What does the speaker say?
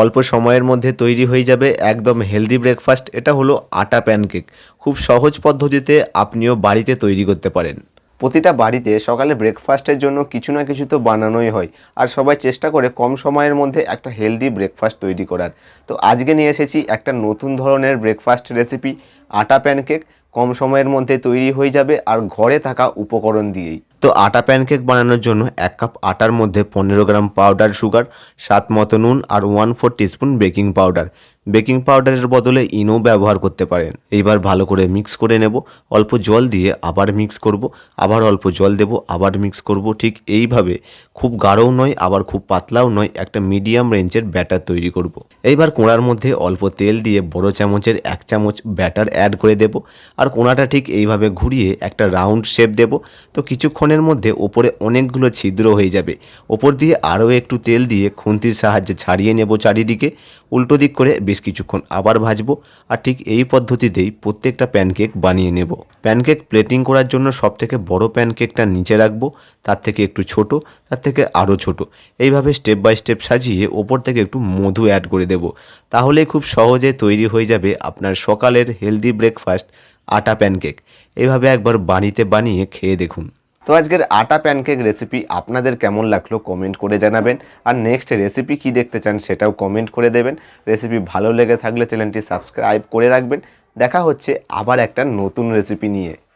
অল্প সময়ের মধ্যে তৈরি হয়ে যাবে একদম হেলদি ব্রেকফাস্ট এটা হলো আটা প্যানকেক খুব সহজ পদ্ধতিতে আপনিও বাড়িতে তৈরি করতে পারেন। প্রতিটা বাড়িতে সকালে ব্রেকফাস্টের জন্য কিছু না কিছু তো বানানোই হয়। আর সবাই চেষ্টা করে কম সময়ের মধ্যে একটা হেলদি ব্রেকফাস্ট তৈরি করার। তো আজকে নিয়ে এসেছি একটা নতুন ধরনের ব্রেকফাস্ট রেসিপি আটা প্যানকেক কম সময়ের মধ্যে তৈরি হয়ে যাবে আর ঘরে থাকা উপকরণ দিয়েই। তো আটা প্যানকেক বানানোর জন্য এক কাপ আটার মধ্যে পনেরো গ্রাম পাউডার সুগার সাত মতো নুন আর one four teaspoon baking powder baking পাউডারের বদলে ইনো ব্যবহার করতে পারেন। এইবার ভালো করে মিক্স করে নেব। অল্প জল দিয়ে আবার মিক্স করব। আবার অল্প জল দেব, আবার মিক্স করব। ঠিক এইভাবে খুব গাঢ়ও নয়, আবার খুব পাতলাও নয়, একটা মিডিয়াম রেঞ্জের ব্যাটার তৈরি করব। এইবার কোড়ার মধ্যে অল্প তেল দিয়ে বড় চামচের এক চামচ ব্যাটার অ্যাড করে দেব। আর কোড়াটা ঠিক এইভাবে ঘুরিয়ে একটা রাউন্ড শেপ দেব। তো কিছুক্ষণের মধ্যে ওপরে অনেকগুলো ছিদ্র হয়ে যাবে। ওপর দিয়ে আরও একটু তেল দিয়ে খুন্তির সাহায্যে ছাড়িয়ে নেব চারিদিকে। উল্টো দিক করে বেশ কিছুক্ষণ আবার ভাজবো আর ঠিক এই পদ্ধতিতেই প্রত্যেকটা প্যানকেক বানিয়ে নেব। প্যানকেক প্লেটিং করার জন্য সব থেকে বড় প্যানকেকটা নিচে রাখব, তার থেকে একটু ছোট, তার থেকে আরও ছোট। এইভাবে স্টেপ বাই স্টেপ সাজিয়ে ওপর থেকে একটু মধু অ্যাড করে দেব। তাহলেই খুব সহজে তৈরি হয়ে যাবে আপনার সকালের হেলদি ব্রেকফাস্ট আটা প্যানকেক। এইভাবে একবার বানিতে বানিয়ে খেয়ে দেখুন। তো আজকের আটা প্যানকেক রেসিপি আপনাদের কেমন লাগল কমেন্ট করে জানাবেন। আর নেক্সট রেসিপি কি দেখতে চান সেটাও কমেন্ট করে দেবেন। রেসিপি ভালো লেগে থাকলে চ্যানেলটি সাবস্ক্রাইব করে রাখবেন। দেখা হচ্ছে আবার একটা নতুন রেসিপি নিয়ে।